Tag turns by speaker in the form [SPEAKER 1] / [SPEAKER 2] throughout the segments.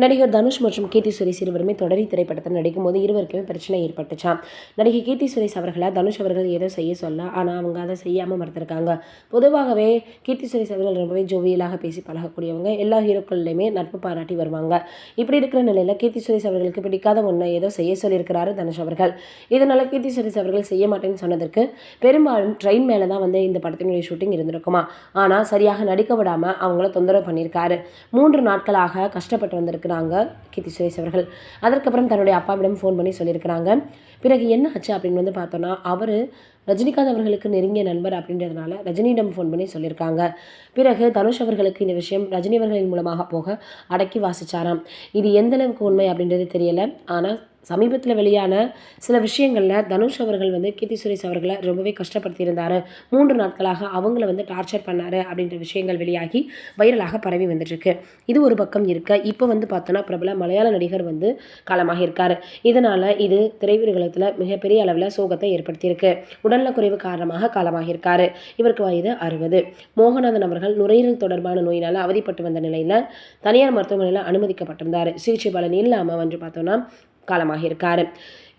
[SPEAKER 1] நடிகர் தனுஷ் மற்றும் கீர்த்தி சுரேஷ் இருவருமே தொடரி திரைப்படத்தில் நடிக்கும்போது இருவருக்குமே பிரச்சனை ஏற்பட்டுச்சாம் நடிகை கீர்த்தி சுரேஷ் அவர்களை? தனுஷ் அவர்கள் ஏதோ செய்ய சொல்ல ஆனால் அவங்க அதை செய்யாமல் மறுத்திருக்காங்க. பொதுவாகவே கீர்த்தி சுரேஷ் அவர்கள் ரொம்பவே ஜோவியலாக பேசி பழகக்கூடியவங்க. எல்லா ஹீரோக்கள்லையுமே நட்பு பாராட்டி வருவாங்க. இப்படி இருக்கிற நிலையில் கீர்த்தி சுரேஷ் அவர்களுக்கு பிடிக்காத ஒன்றை ஏதோ செய்ய சொல்லியிருக்கிறாரு தனுஷ் அவர்கள். இதனால் கீர்த்தி சுரேஷ் அவர்கள் செய்ய மாட்டேன்னு சொன்னதற்கு பெரும்பாலும் ட்ரெயின் மேலே தான் வந்து இந்த படத்தினுடைய ஷூட்டிங் இருந்திருக்குமா? ஆனால் சரியாக நடிக்க விடாமல் அவங்கள தொந்தரவு பண்ணியிருக்காரு. மூன்று நாட்களாக கஷ்டப்பட்டு வந்திருக்கு இருக்கிறாங்க கீர்த்தி சுரேஷ் அவர்கள். அதற்கப்புறம் தன்னுடைய அப்பாவிடம் ஃபோன் பண்ணி சொல்லியிருக்கிறாங்க பிறகு என்ன ஆச்சு அப்படின்னு வந்து பார்த்தோன்னா அவர் ரஜினிகாந்த் அவர்களுக்கு நெருங்கிய நண்பர் அப்படின்றதுனால ரஜினியிடம் ஃபோன் பண்ணி சொல்லியிருக்காங்க. பிறகு தனுஷ் அவர்களுக்கு இந்த விஷயம் ரஜினி அவர்களின் மூலமாக போக அடக்கி வாசிச்சாராம். இது எந்த அளவுக்கு உண்மை அப்படின்றது தெரியலை. ஆனால் சமீபத்தில் வெளியான சில விஷயங்களில் தனுஷ் அவர்கள் வந்து கீர்த்தி சுரேஷ் அவர்களை ரொம்பவே கஷ்டப்படுத்தியிருந்தார். மூன்று நாட்களாக அவங்கள வந்து டார்ச்சர் பண்ணார் அப்படின்ற விஷயங்கள் வெளியாகி வைரலாக பரவி வந்துட்டுருக்கு. இது ஒரு பக்கம் இருக்க இப்போ வந்து பார்த்தோன்னா பிரபல மலையாள நடிகர் வந்து காலமாக இருக்கார். இதனால் இது திரையுலகத்தில் மிகப்பெரிய அளவில் சோகத்தை ஏற்படுத்தியிருக்கு. உடல்நலக்குறைவு காரணமாக காலமாக இருக்கார். இவருக்கு வயது அறுபது. மோகநாதன் அவர்கள் நுரையீரல் தொடர்பான நோயினால் அவதிப்பட்டு வந்த நிலையில் தனியார் மருத்துவமனையில் அனுமதிக்கப்பட்டிருந்தார். சிகிச்சை பலன் இல்லாமல் வந்து பார்த்தோன்னா காலமாக இருக்கார்.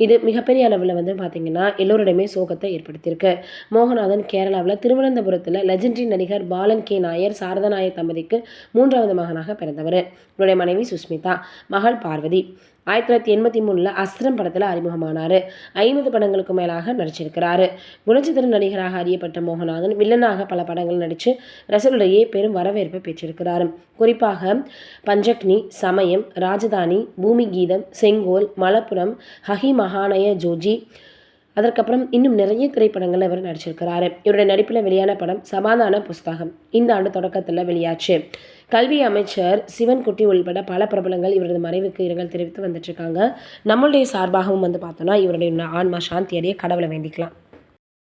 [SPEAKER 1] இது மிகப்பெரிய அளவில் வந்து பார்த்திங்கன்னா எல்லோரிடமே சோகத்தை ஏற்படுத்தியிருக்கு. மோகநாதன் கேரளாவில் திருவனந்தபுரத்தில் லெஜெண்டரி நடிகர் பாலன் கே. நாயர் சாரதா நாயர் தம்பதிக்கு மூன்றாவது மகனாக பிறந்தவர். இவருடைய மனைவி சுஸ்மிதா மகள் பார்வதி. ஆயிரத்தி தொள்ளாயிரத்தி எண்பத்தி மூணில் அஸ்திரம் படத்தில் அறிமுகமானார். ஐம்பது படங்களுக்கு மேலாக நடிச்சிருக்கிறார். குணச்சித்திர நடிகராக அறியப்பட்ட மோகநாதன் வில்லனாக பல படங்கள் நடித்து ரசிகர்களிடையே பெரும் வரவேற்பை பெற்றிருக்கிறார். குறிப்பாக பஞ்சக்னி சமயம் ராஜதானி பூமி கீதம் செங்கோல் மலப்புரம் ஹஹி மகானய ஜோஜி அதற்கப்புறம் இன்னும் நிறைய திரைப்படங்களில் இவர் நடிச்சிருக்கிறாரு. இவருடைய நடிப்பில் வெளியான படம் சமாதான புஸ்தகம். இந்த ஆண்டு தொடக்கத்தில் வெளியாச்சு. கல்வி அமைச்சர் சிவன்குட்டி உள்பட பல பிரபலங்கள் இவரது மறைவுக்கு இரங்கல் தெரிவித்து வந்துட்டுருக்காங்க நம்மளுடைய சார்பாகவும் வந்து பார்த்தோன்னா இவருடைய ஆன்மா சாந்தி அடைய கடவுளை வேண்டிக்கலாம்.